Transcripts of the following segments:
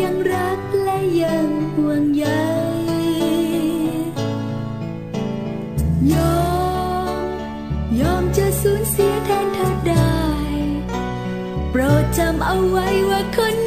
ยังรักและยังห่วงใยยอม ยอมจะสูญเสียแทนเธอได้ โปรดจำเอาไว้ว่าคน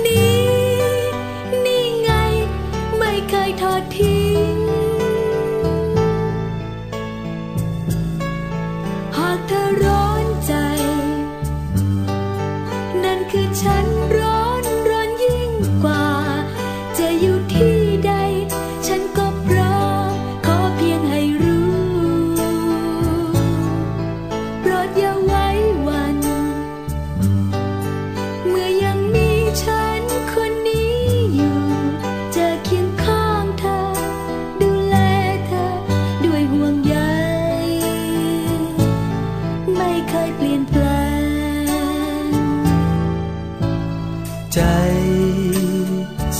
ใจ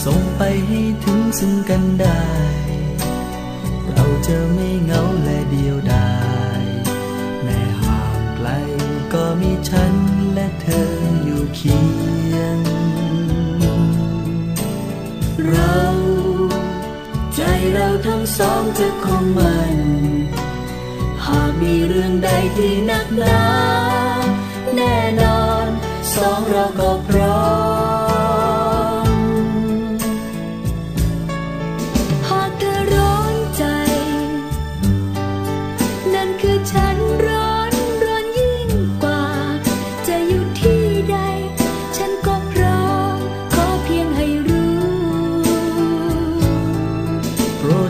ส่งไปให้ถึงซึ่งกันได้ เราจะไม่เหงาและเดียวดายแม้ห่างไกลก็มีฉันและเธออยู่เคียง เรา ใจเราทั้งสองจะคงมัน หากมีเรื่องใดที่นักหนาแน่นอน สองเราก็พร้อม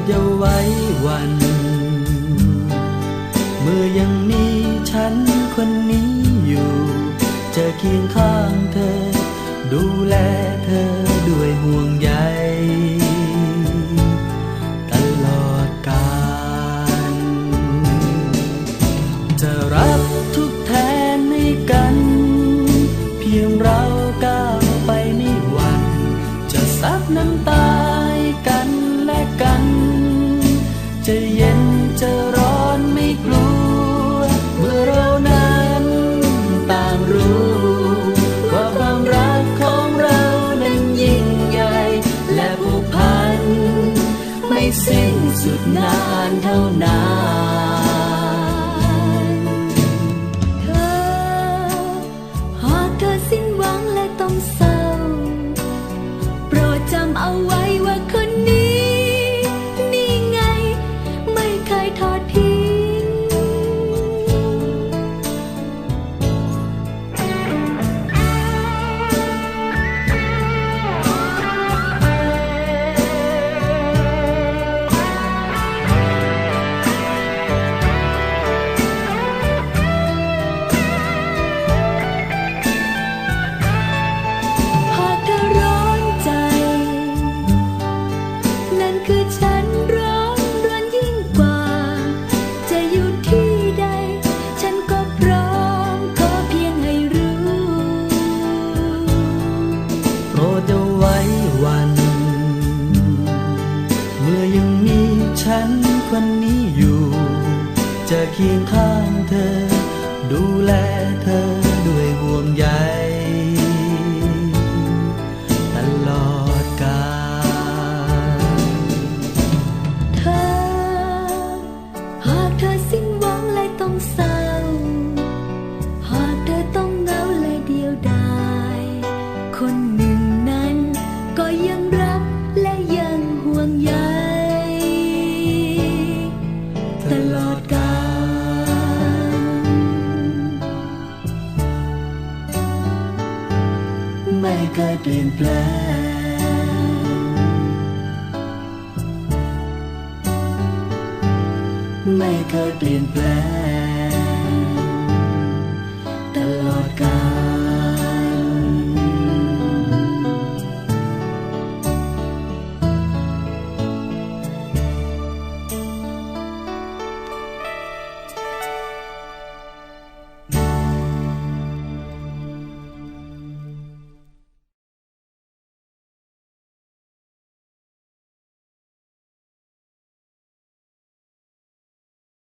อย่าไว้วัน เมื่อยังมีฉันคนนี้อยู่ จะเคียงข้างเธอ ดูแลเธอด้วยห่วงใย จะร้อนไม่กลัว เมื่อเรานั้นต่างรู้ว่าความรักของเรานั้นยิ่งใหญ่ และผูกพัน ไม่สิ้นสุดนานเท่านานเธอหากเธอสิ้นหวังและต้องเศร้า โปรดจำเอาไว้ วันนี้อยู่ จะเคียงข้างเธอ ดูแลเธอ ไม่เคยเปลี่ยนแปลงไม่เคยเปลี่ยนแปลง